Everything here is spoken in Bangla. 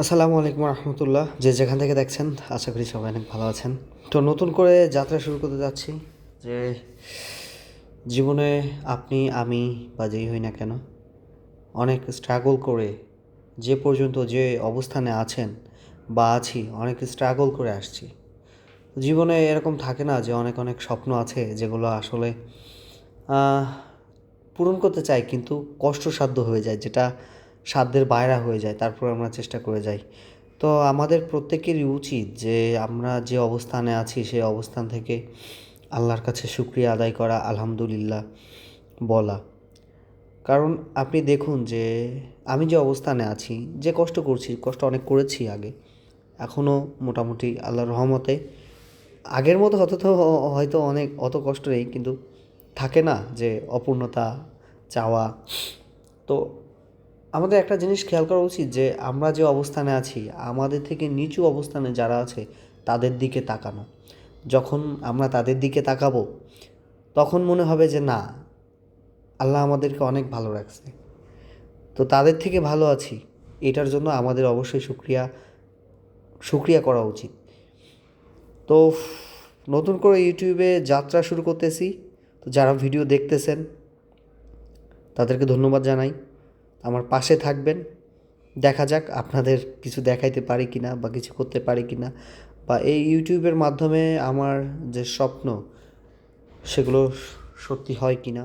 আসসালামু আলাইকুম রহমতুল্লাহ। যে যেখান থেকে দেখছেন, আশা করি সবাই অনেক ভালো আছেন। তো নতুন করে যাত্রা শুরু করতে যাচ্ছি যে জীবনে আপনি, আমি বা যেই হই না কেন, অনেক স্ট্রাগল করে যে পর্যন্ত যে অবস্থানে আছেন বা আছি, অনেক স্ট্রাগল করে আসছি। জীবনে এরকম থাকে না যে অনেক অনেক স্বপ্ন আছে যেগুলো আসলে পূরণ করতে চাই কিন্তু কষ্টসাধ্য হয়ে যায়, যেটা সাধ্যের বাইরে হয়ে যায়, তারপর আমরা চেষ্টা করে যাই। তো আমাদের প্রত্যেকেরই উচিত যে আমরা যে অবস্থানে আছি, সেই অবস্থান থেকে আল্লাহর কাছে শুক্রিয়া আদায় করা, আলহামদুলিল্লাহ বলা। কারণ আপনি দেখুন যে আমি যে অবস্থানে আছি, যে কষ্ট করছি, কষ্ট অনেক করেছি আগে এখনও মোটামুটি আল্লাহর রহমতে। আগের মতো হয়তো তো হয়তো অনেক, অত কষ্ট নেই, কিন্তু থাকে না যে অপূর্ণতা চাওয়া। তো আমাদের একটা জিনিস খেয়াল করা উচিত যে আমরা যে অবস্থানে আছি, আমাদের থেকে নিচু অবস্থানে যারা আছে, তাদের দিকে তাকানো। যখন আমরা তাদের দিকে তাকাবো, তখন মনে হবে যে না, আল্লাহ আমাদেরকে অনেক ভালো রাখছে। তো তাদের থেকে ভালো আছি, এটার জন্য আমাদের অবশ্যই শুক্রিয়া শুক্রিয়া করা উচিত। তো নতুন করে ইউটিউবে যাত্রা শুরু করতেছি। তো যারা ভিডিও দেখতেছেন, তাদেরকে ধন্যবাদ জানাই। আমার পাশে থাকবেন। দেখা যাক আপনাদের কিছু দেখাইতে পারি কি না বা কিছু করতে পারি কি না বা এই ইউটিউবের মাধ্যমে আমার যে স্বপ্ন, সেগুলো সত্যি হয় কি না